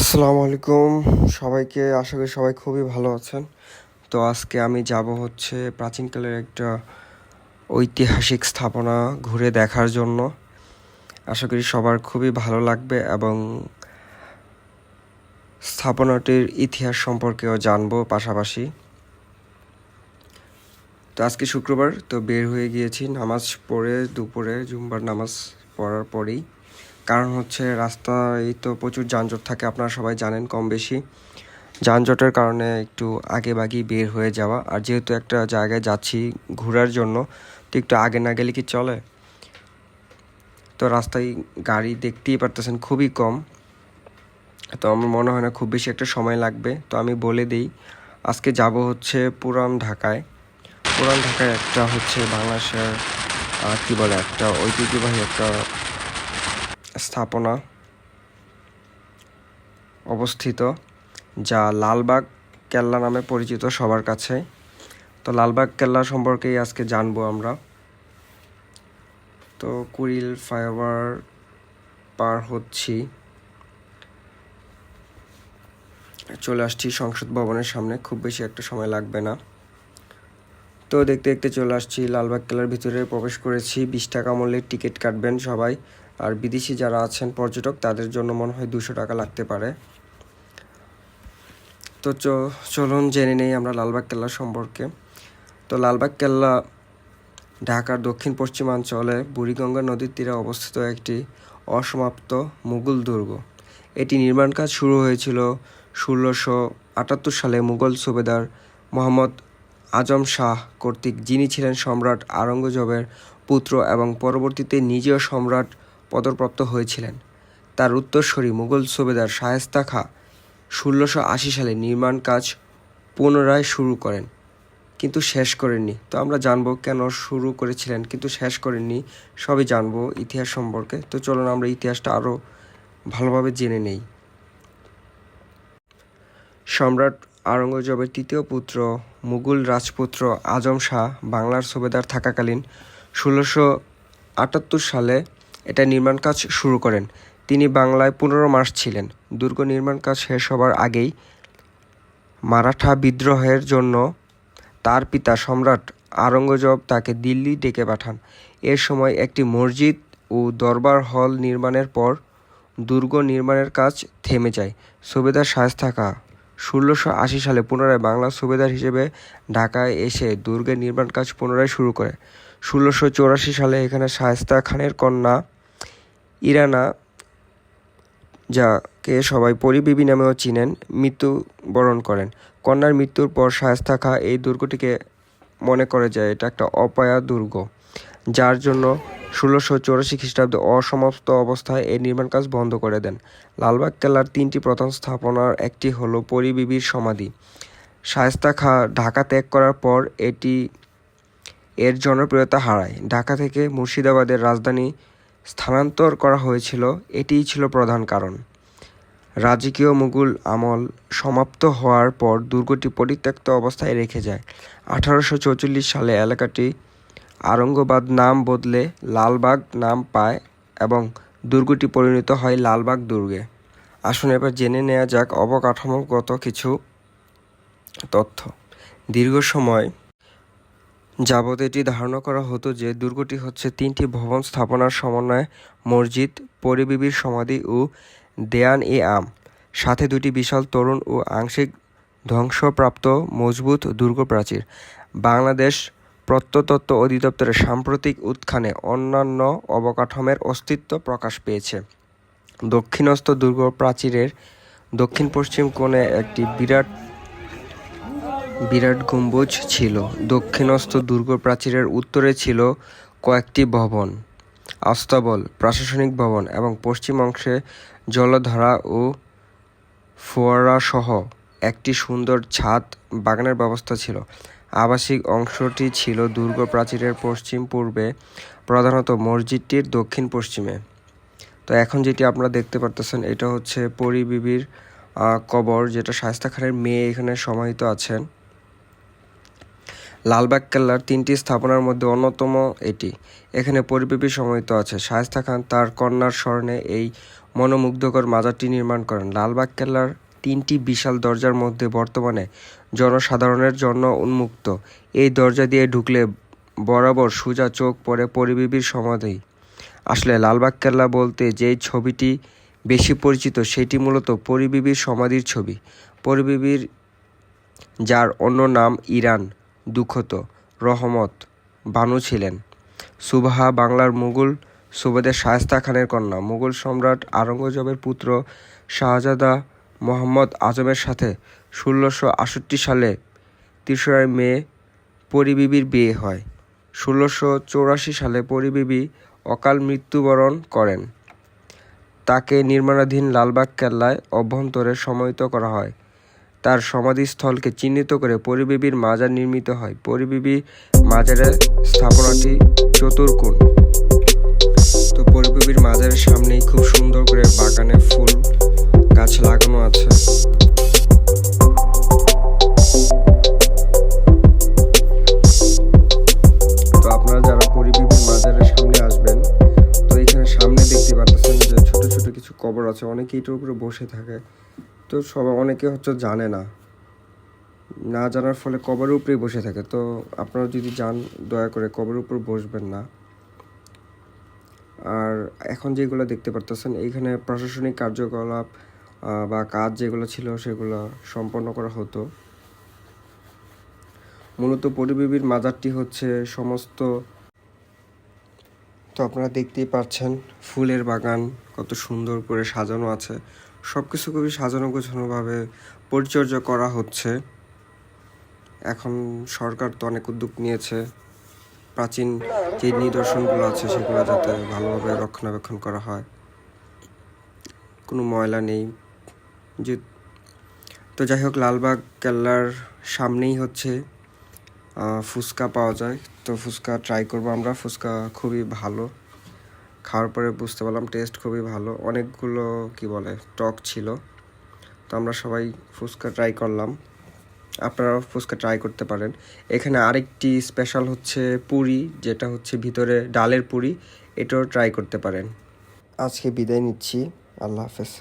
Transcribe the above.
আসসালামু আলাইকুম। সবাইকে আশা করি সবাই খুবই ভালো আছেন। তো আজকে আমি যাব হচ্ছে প্রাচীনকালের একটা ঐতিহাসিক স্থাপনা ঘুরে দেখার জন্য। আশা করি সবার খুবই ভালো লাগবে এবং স্থাপনাটির ইতিহাস সম্পর্কেও জানব পাশাপাশি। তো আজকে শুক্রবার, তো বের হয়ে গিয়েছি নামাজ পড়ে দুপুরে জুম্বার নামাজ পড়ার পরেই। কারণ হচ্ছে রাস্তায় তো প্রচুর যানজট থাকে, আপনারা সবাই জানেন কম বেশি। যানজটের কারণে একটু আগে বাগি বের হয়ে যাওয়া। আর যেহেতু একটা জায়গায় যাচ্ছি ঘোরার জন্য, তো একটু আগে না গেলে কি চলে? তো রাস্তায় গাড়ি দেখতেই পারতেছেন খুবই কম। তো আমার মনে হয় না খুব বেশি একটা সময় লাগবে। তো আমি বলে দিই, আজকে যাব হচ্ছে পুরান ঢাকায়। পুরান ঢাকায় একটা হচ্ছে বাংলাদেশের কি বলে, একটা ঐতিহ্যবাহী একটা স্থাপনা অবস্থিত, যা লালবাগ কেল্লা নামে পরিচিত সবার কাছে। তো লালবাগ কেল্লা সম্পর্কেই আজকে জানব আমরা। তো কুড়িল ফ্লাইওভার পার হচ্ছি। চলে আসছি সংসদ ভবনের সামনে, খুব বেশি একটা সময় লাগবে না। তো দেখতে দেখতে চলে আসছি, লালবাগ কেল্লার ভিতরে প্রবেশ করেছি। বিশ টাকা মূল্যের টিকিট কাটবেন সবাই। আর বিদেশি যারা আছেন পর্যটক, তাদের জন্য মনে হয় দুশো টাকা লাগতে পারে। তো চলুন জেনে নেই আমরা লালবাগ কেল্লা সম্পর্কে। তো লালবাগ কেল্লা ঢাকার দক্ষিণ পশ্চিমাঞ্চলে বুড়িগঙ্গা নদীর তীরে অবস্থিত একটি অসমাপ্ত মুঘল দুর্গ। এটি নির্মাণ কাজ শুরু হয়েছিল ষোলোশো আটাত্তর সালে মুঘল সুবেদার মোহাম্মদ আজম শাহ কর্তৃক, যিনি ছিলেন সম্রাট আওরঙ্গজেবের পুত্র এবং পরবর্তীতে নিজেও সম্রাট পদপ্রাপ্ত হয়েছিলেন। তার উত্তরসূরি মুঘল সুবেদার শায়েস্তা খাঁ ষোলোশো আশি সালে নির্মাণ কাজ পুনরায় শুরু করেন। কিন্তু শেষ করেননি। তো আমরা জানব কেন শুরু করেছিলেন, কিন্তু শেষ করেননি, সবই জানব ইতিহাস সম্পর্কে। তো চলুন আমরা ইতিহাসটা আরও ভালোভাবে জেনে নেই। সম্রাট আওরঙ্গজেবের তৃতীয় পুত্র, মুঘল রাজপুত্র আজম শাহ বাংলার সুবেদার থাকাকালীন ষোলোশো আটাত্তর সালে এটা নির্মাণ কাজ শুরু করেন। তিনি বাংলায় পনেরো মাস ছিলেন। দুর্গ নির্মাণ কাজ শেষ হবার আগেই মারাঠা বিদ্রোহের জন্য তার পিতা সম্রাট আওরঙ্গজেব তাকে দিল্লি ডেকে পাঠান। এর সময় একটি মসজিদ ও দরবার হল নির্মাণের পর দুর্গ নির্মাণের কাজ থেমে যায়। সুবেদার শায়েস্তা খাঁ ষোলোশো আশি সালে পুনরায় বাংলার সুবেদার হিসেবে ঢাকায় এসে দুর্গের নির্মাণ কাজ পুনরায় শুরু করে। ষোলোশো চৌরাশি সালে এখানে শায়েস্তা খানের কন্যা ইরানা, যাকে সবাই পরিবিবি নামেও চিনেন, মৃত্যুবরণ করেন। কন্যার মৃত্যুর পর শায়েস্তা খাঁ এই দুর্গটিকে মনে করে যে এটা একটা অপায়া দুর্গ, যার জন্য ষোলোশো চৌরাশি খ্রিস্টাব্দে অসমাপ্ত অবস্থায় এই নির্মাণ কাজ বন্ধ করে দেন। লালবাগ কেল্লার তিনটি প্রধান স্থাপনার একটি হলো পরিবিবির সমাধি। শায়েস্তা খাঁ ঢাকা ত্যাগ করার পর এটি এর জনপ্রিয়তা হারায়। ঢাকা থেকে মুর্শিদাবাদের রাজধানী স্থানান্তর করা হয়েছিল, এটিই ছিল প্রধান কারণ। রাজকীয় মুঘল আমল সমাপ্ত হওয়ার পর দুর্গটি পরিত্যক্ত অবস্থায় রেখে যায়। আঠারোশো চৌচল্লিশ সালে এলাকাটি আরঙ্গবাদ নাম বদলে লালবাগ নাম পায় এবং দুর্গটি পরিণত হয় লালবাগ দুর্গে। আসুন এবার জেনে নেওয়া যাক অবকাঠামোগত কিছু তথ্য। দীর্ঘ সময় যাবৎ এটি ধারণা করা হতো যে দুর্গটি হচ্ছে তিনটি ভবন স্থাপনার সমন্বয়ে মসজিদ, পরিবিবির সমাধি ও দেয়ান এ আম। সাথে দুটি বিশাল তরুণ ও আংশিক ধ্বংসপ্রাপ্ত মজবুত দুর্গ প্রাচীর বাংলাদেশ প্রত্নতত্ত্ব অধিদপ্তরের সাম্প্রতিক উত্থানে অন্যান্য অবকাঠামোর অস্তিত্ব প্রকাশ পেয়েছে। দক্ষিণস্থ দুর্গ প্রাচীরের দক্ষিণ পশ্চিম কোণে একটি বিরাট বিরাট গম্বুজ ছিল। দক্ষিণস্থ দুর্গ প্রাচীরের উত্তরে ছিল কয়েকটি ভবন, আস্তাবল, প্রশাসনিক ভবন এবং পশ্চিম অংশে জলধারা ও ফোয়ারা সহ একটি সুন্দর ছাদ বাগানের ব্যবস্থা ছিল। আবাসিক অংশটি ছিল দুর্গ প্রাচীরের পশ্চিম পূর্বে, প্রধানত মসজিদটির দক্ষিণ পশ্চিমে। তো এখন যেটি আপনারা দেখতে পারতেছেন, এটা হচ্ছে পরিবিবির কবর, যেটা শায়েস্তা খানের মেয়ে এখানে সমাহিত আছেন। লালবাগ কেল্লার তিনটি স্থাপনার মধ্যে অন্যতম এটি। এখানে পরিবেবী সমাহিত আছে। শায়েস্তা খান তার কন্যার স্মরণে এই মনোমুগ্ধকর মাজারটি নির্মাণ করেন। লালবাগ কেল্লার তিনটি বিশাল দরজার মধ্যে বর্তমানে জনসাধারণের জন্য উন্মুক্ত। এই দরজা দিয়ে ঢুকলে বরাবর সোজা চোখ পড়ে পরিবিবির সমাধি। আসলে লালবাগ কেল্লা বলতে যেই ছবিটি বেশি পরিচিত, সেটি মূলত পরিবিবির সমাধির ছবি। পরিবিবির যার অন্য নাম ইরান। দুঃখত, রহমত, বানু ছিলেন। সুবাহা বাংলার মুঘল সুবেদার শায়েস্তা খানের কন্যা। মুঘল সম্রাট আওরঙ্গজেবের পুত্র শাহজাদা মোহাম্মদ আজমের সাথে ষোলোশো আষট্টি সালে তেসরা মে পরিবিবির বিয়ে হয়। ষোলোশো চৌরাশি সালে পরিবিবি অকাল মৃত্যুবরণ করেন। তাকে নির্মাণাধীন লালবাগ কেল্লায় অভ্যন্তরে সমাহিত করা হয়। তার সমাধিস্থলকে চিহ্নিত করে পরিবিবির মাজার নির্মিত হয়। পরিবিবি মাজারের স্থাপনাটি চতুর্কোণ। তো পরিবিবির মাজারের সামনেই খুব সুন্দর করে বাগানে ফুল গাছ লাগানো আছে। তো আপনারা যারা আসবেন, তো এখানে সামনে দেখতে পাচ্ছেন যে ছোট ছোট কিছু কবর আছে। অনেকে এটার উপরে বসে থাকে। তো সবাই অনেকে হচ্ছে জানে না। না জানার ফলে কবরের উপরেই বসে থাকে। তো আপনারা যদি যান, দয়া করে কবরের উপর বসবেন না। আর এখন যেগুলো দেখতে পারতেছেন, এইখানে প্রশাসনিক কার্যকলাপ বা কাজ যেগুলো ছিল সেগুলো সম্পন্ন করা হতো। মূলত পরিবেবীর মাজারটি হচ্ছে সমস্ত, তো আপনারা দেখতেই পাচ্ছেন, ফুলের বাগান, কত সুন্দর করে সাজানো আছে। সব কিছু খুবই সাজানো গোছানোভাবে পরিচর্যা করা হচ্ছে। এখন সরকার তো অনেক উদ্যোগ নিয়েছে। প্রাচীন যে নিদর্শনগুলো আছে সেগুলো যাতে ভালোভাবে রক্ষণাবেক্ষণ করা হয়। কোনো ময়লা নেই। যে তো যাই হোক, লালবাগ কেল্লার সামনেই হচ্ছে ফুচকা পাওয়া যায়। তো ফুচকা ট্রাই করব আমরা। ফুচকা খুবই ভালো। খাওয়ার পরে বুঝতে পারলাম টেস্ট খুবই ভালো। অনেকগুলো, কি বলে, টক ছিল। তো আমরা সবাই ফুচকা ট্রাই করলাম। আপনারাও ফুচকা ট্রাই করতে পারেন। এখানে আরেকটি স্পেশাল হচ্ছে পুরি, যেটা হচ্ছে ভিতরে ডালের পুরি। এটাও ট্রাই করতে পারেন। আজকে বিদায় নিচ্ছি। আল্লাহ হাফেজ।